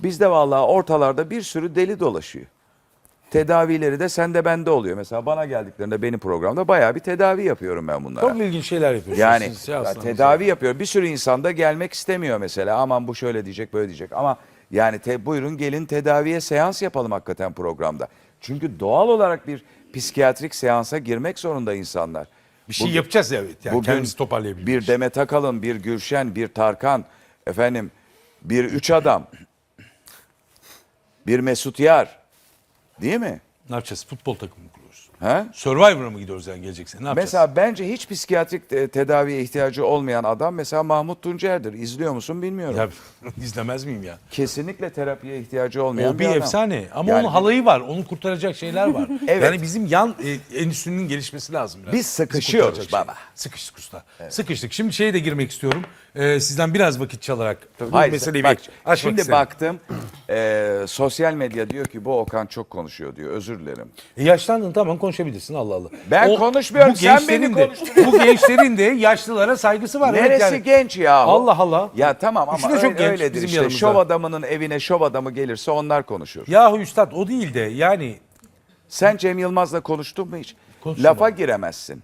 Bizde vallahi ortalarda bir sürü deli dolaşıyor. Tedavileri de sende bende oluyor. Mesela bana geldiklerinde benim programda bayağı bir tedavi yapıyorum ben bunlara. Çok ilginç şeyler yapıyorsunuz. Yani siz, ya tedavi yapıyor. Bir sürü insan da gelmek istemiyor mesela. Aman bu şöyle diyecek böyle diyecek. Ama yani te- buyurun gelin tedaviye seans yapalım hakikaten programda. Çünkü doğal olarak bir psikiyatrik seansa girmek zorunda insanlar. Bir şey Bugün- yapacağız ya. Evet. Yani Bugün kendimizi toparlayabilmek bir. Demet Akalın, bir Gülşen, bir Tarkan, efendim bir üç adam, bir Mesut Yar. Değil mi? Ne yapacağız? Futbol takımı mı kuruyoruz? Ha? Survivor'a mı gidiyoruz yani gelecek sene? Ne yapacağız? Mesela bence hiç psikiyatrik e, tedaviye ihtiyacı olmayan adam mesela Mahmut Tuncer'dir. İzliyor musun bilmiyorum. Ya, izlemez miyim ya? Kesinlikle terapiye ihtiyacı olmayan O bir, bir adam. efsane ama Yani onun halayı var. Onu kurtaracak şeyler var. Evet. Yani bizim yan e, endüstrinin gelişmesi lazım. Biraz. Biz Bizi sıkışıyoruz kurtaracak baba. Şey. Sıkıştık usta. Sıkıştık. Şimdi şeye de girmek istiyorum. Ee, sizden biraz vakit çalarak bu Hayır, meseleyi bak, açmak şimdi isterim. baktım e, sosyal medya diyor ki bu Okan çok konuşuyor diyor. Özür dilerim. E, yaşlandın tamam konuşabilirsin Allah Allah. Ben konuşmuyorum, bu sen gençlerin beni de- konuşturuyorsun. Bu gençlerin de yaşlılara saygısı var. Evet Neresi yani. genç ya? Allah Allah. Ya tamam ama Üçü de öyle, çok genç öyledir bizim işte. yanımızda. Şov adamının evine şov adamı gelirse onlar konuşur. Yahu üstad o değil de yani Sen Cem Yılmaz'la konuştun mu hiç? Konuştum Lafa giremezsin.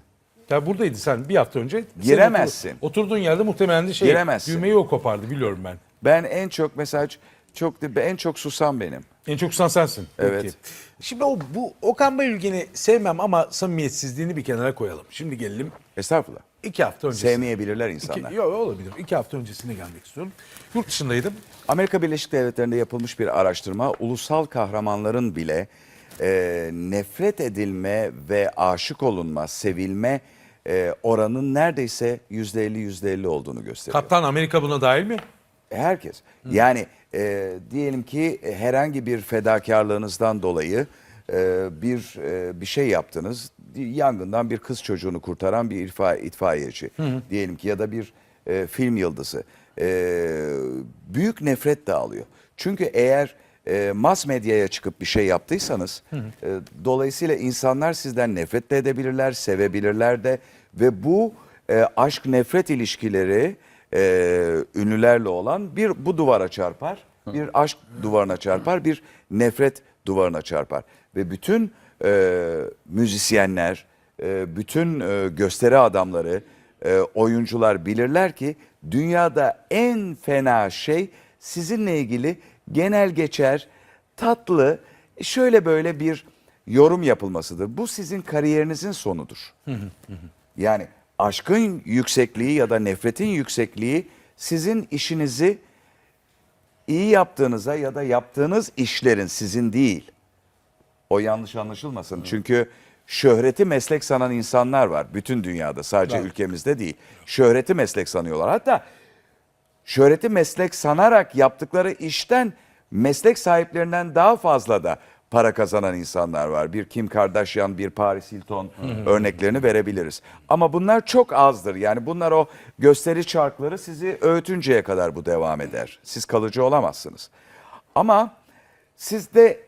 Ya buradaydı sen bir hafta önce. Sen Giremezsin. otur- oturduğun yerde muhtemelen de şey Giremezsin. düğmeyi o kopardı biliyorum ben. Ben en çok mesela çok en çok susan benim. En çok susan sensin. Evet. Peki. Şimdi o bu Okan Bayülgen'i sevmem ama samimiyetsizliğini bir kenara koyalım. Şimdi gelelim Estağfurullah. iki hafta öncesine. Sevmeyebilirler İki, insanlar. yok olabilir. İki hafta öncesine gelmek istiyorum. Yurt dışındaydım. Amerika Birleşik Devletleri'nde yapılmış bir araştırma ulusal kahramanların bile e, nefret edilme ve aşık olunma, sevilme e, oranın neredeyse yüzde elli yüzde elli olduğunu gösteriyor. Kaptan Amerika buna dahil mi? Herkes. Yani e, diyelim ki e, herhangi bir fedakarlığınızdan dolayı e, bir e, bir şey yaptınız. Yangından bir kız çocuğunu kurtaran bir itfa, itfaiyeci diyelim ki ya da bir e, film yıldızı. E, büyük nefret dağılıyor. Çünkü eğer e, mass medyaya çıkıp bir şey yaptıysanız e, dolayısıyla insanlar sizden nefret de edebilirler, sevebilirler de ve bu e, aşk nefret ilişkileri e, ünlülerle olan bir bu duvara çarpar, bir aşk duvarına çarpar, bir nefret duvarına çarpar ve bütün e, müzisyenler, e, bütün e, gösteri adamları, e, oyuncular bilirler ki dünyada en fena şey sizinle ilgili genel geçer, tatlı, şöyle böyle bir yorum yapılmasıdır. Bu sizin kariyerinizin sonudur. Yani aşkın yüksekliği ya da nefretin yüksekliği sizin işinizi iyi yaptığınıza ya da yaptığınız işlerin sizin değil. O yanlış anlaşılmasın. Çünkü şöhreti meslek sanan insanlar var bütün dünyada sadece ülkemizde değil. Şöhreti meslek sanıyorlar. Hatta şöhreti meslek sanarak yaptıkları işten meslek sahiplerinden daha fazla da para kazanan insanlar var. Bir Kim Kardashian, bir Paris Hilton örneklerini verebiliriz. Ama bunlar çok azdır. Yani bunlar o gösteri çarkları sizi öğütünceye kadar bu devam eder. Siz kalıcı olamazsınız. Ama sizde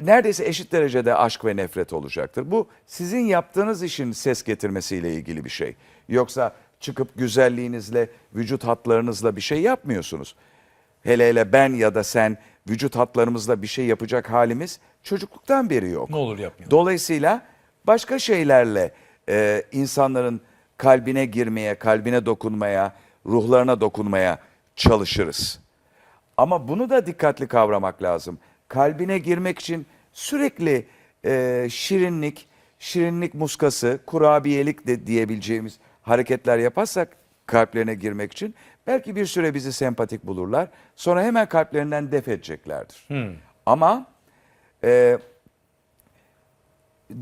neredeyse eşit derecede aşk ve nefret olacaktır. Bu sizin yaptığınız işin ses getirmesiyle ilgili bir şey. Yoksa çıkıp güzelliğinizle, vücut hatlarınızla bir şey yapmıyorsunuz. Hele hele ben ya da sen vücut hatlarımızla bir şey yapacak halimiz çocukluktan beri yok. Ne olur yapmayalım. Dolayısıyla başka şeylerle e, insanların kalbine girmeye, kalbine dokunmaya, ruhlarına dokunmaya çalışırız. Ama bunu da dikkatli kavramak lazım. Kalbine girmek için sürekli e, şirinlik, şirinlik muskası, kurabiyelik de diyebileceğimiz hareketler yaparsak kalplerine girmek için belki bir süre bizi sempatik bulurlar. Sonra hemen kalplerinden def edeceklerdir. Ama e,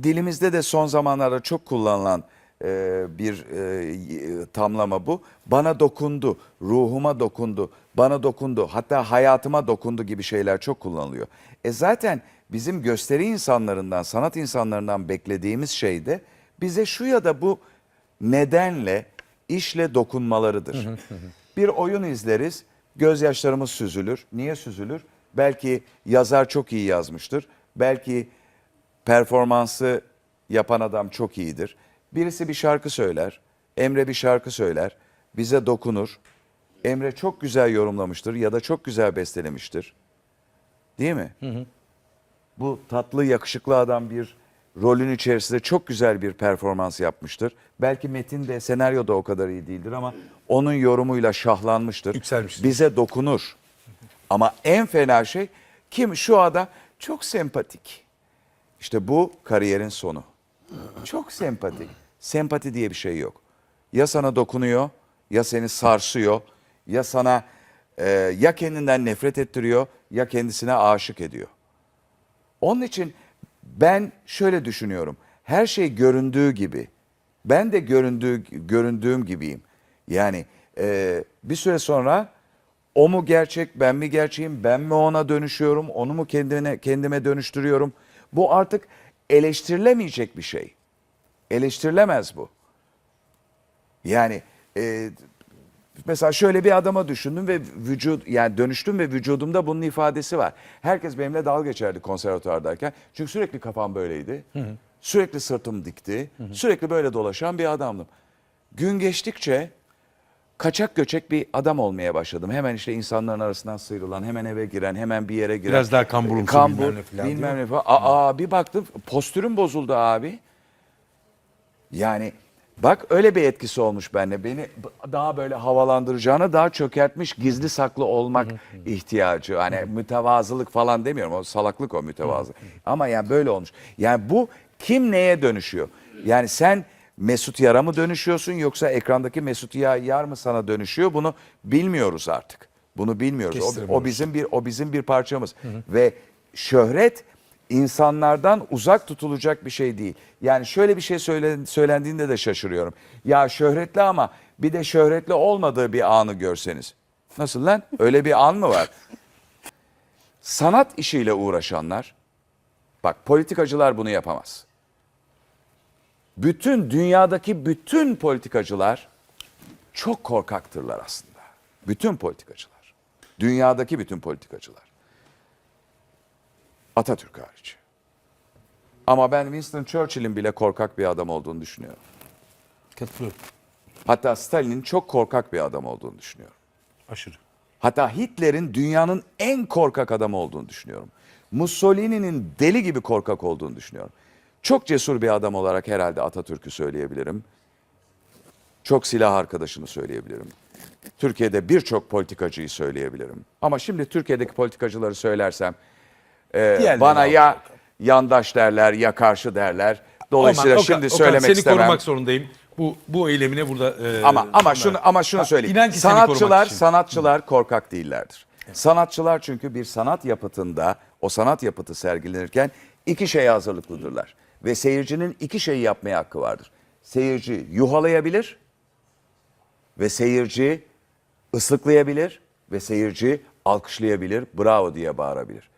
dilimizde de son zamanlarda çok kullanılan e, bir e, tamlama bu. Bana dokundu, ruhuma dokundu, bana dokundu, hatta hayatıma dokundu gibi şeyler çok kullanılıyor. E zaten bizim gösteri insanlarından, sanat insanlarından beklediğimiz şey de bize şu ya da bu nedenle, işle dokunmalarıdır. bir oyun izleriz, gözyaşlarımız süzülür. Niye süzülür? Belki yazar çok iyi yazmıştır. Belki performansı yapan adam çok iyidir. Birisi bir şarkı söyler, Emre bir şarkı söyler, bize dokunur. Emre çok güzel yorumlamıştır ya da çok güzel bestelemiştir. Değil mi? Bu tatlı, yakışıklı adam bir rolün içerisinde çok güzel bir performans yapmıştır. Belki metin de senaryo da o kadar iyi değildir ama onun yorumuyla şahlanmıştır. Yükselmiştir. Bize dokunur. Ama en fena şey kim şu ada çok sempatik. İşte bu kariyerin sonu. Çok sempatik. Sempati diye bir şey yok. Ya sana dokunuyor, ya seni sarsıyor, ya sana e, ya kendinden nefret ettiriyor, ya kendisine aşık ediyor. Onun için ben şöyle düşünüyorum. Her şey göründüğü gibi. Ben de göründüğü göründüğüm gibiyim. Yani e, bir süre sonra o mu gerçek, ben mi gerçeğim, ben mi ona dönüşüyorum, onu mu kendine kendime dönüştürüyorum? Bu artık eleştirilemeyecek bir şey. Eleştirilemez bu. Yani e, mesela şöyle bir adama düşündüm ve vücut yani dönüştüm ve vücudumda bunun ifadesi var. Herkes benimle dalga geçerdi konservatuvardayken. Çünkü sürekli kafam böyleydi. Sürekli sırtım dikti. Sürekli böyle dolaşan bir adamdım. Gün geçtikçe kaçak göçek bir adam olmaya başladım. Hemen işte insanların arasından sıyrılan, hemen eve giren, hemen bir yere giren. Biraz daha kamburumsu Kambur, bilmem ne falan, bilmem ne falan. Aa, bir baktım postürüm bozuldu abi. Yani bak öyle bir etkisi olmuş bende. Beni daha böyle havalandıracağına daha çökertmiş gizli saklı olmak ihtiyacı. Hani mütevazılık falan demiyorum. O salaklık o mütevazı. Ama yani böyle olmuş. Yani bu kim neye dönüşüyor? Yani sen Mesut Yar'a mı dönüşüyorsun yoksa ekrandaki Mesut Ya- Yar mı sana dönüşüyor? Bunu bilmiyoruz artık. Bunu bilmiyoruz. O, o bizim bir o bizim bir parçamız. Ve şöhret insanlardan uzak tutulacak bir şey değil. Yani şöyle bir şey söyle, söylendiğinde de şaşırıyorum. Ya şöhretli ama bir de şöhretli olmadığı bir anı görseniz. Nasıl lan? Öyle bir an mı var? Sanat işiyle uğraşanlar, bak politikacılar bunu yapamaz. Bütün dünyadaki bütün politikacılar çok korkaktırlar aslında. Bütün politikacılar. Dünyadaki bütün politikacılar. Atatürk hariç. Ama ben Winston Churchill'in bile korkak bir adam olduğunu düşünüyorum. Katılıyorum. Hatta Stalin'in çok korkak bir adam olduğunu düşünüyorum. Aşırı. Hatta Hitler'in dünyanın en korkak adamı olduğunu düşünüyorum. Mussolini'nin deli gibi korkak olduğunu düşünüyorum. Çok cesur bir adam olarak herhalde Atatürk'ü söyleyebilirim. Çok silah arkadaşını söyleyebilirim. Türkiye'de birçok politikacıyı söyleyebilirim. Ama şimdi Türkiye'deki politikacıları söylersem e, Diğerleri bana ya yandaş derler ya karşı derler. Dolayısıyla Okan- şimdi Okan, söylemek seni istemem. korumak zorundayım. Bu bu eylemine burada e, Ama ama şunu ama şunu Ha, söyleyeyim. inan ki seni korumak sanatçılar için. sanatçılar korkak değillerdir. Sanatçılar çünkü bir sanat yapıtında o sanat yapıtı sergilenirken iki şeye hazırlıklıdırlar. Ve seyircinin iki şeyi yapmaya hakkı vardır. Seyirci yuhalayabilir ve seyirci ıslıklayabilir ve seyirci alkışlayabilir, bravo diye bağırabilir.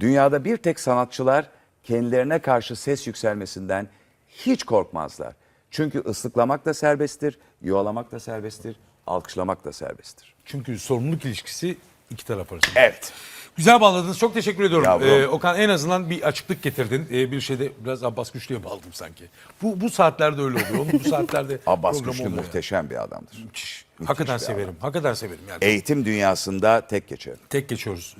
Dünyada bir tek sanatçılar kendilerine karşı ses yükselmesinden hiç korkmazlar. Çünkü ıslıklamak da serbesttir, yuhalamak da serbesttir, alkışlamak da serbesttir. Çünkü sorumluluk ilişkisi iki taraf arasında. Evet. Güzel bağladınız. Çok teşekkür ediyorum. Ee, Okan en azından bir açıklık getirdin. Ee, bir şeyde biraz Abbas Güçlü'ye bağladım sanki. Bu bu saatlerde öyle oluyor. Onun bu saatlerde Abbas Güçlü muhteşem bir adamdır. Müthiş. Hakikaten bir severim. Hakikaten severim yani. Eğitim dünyasında tek geçer. Tek geçiyoruz.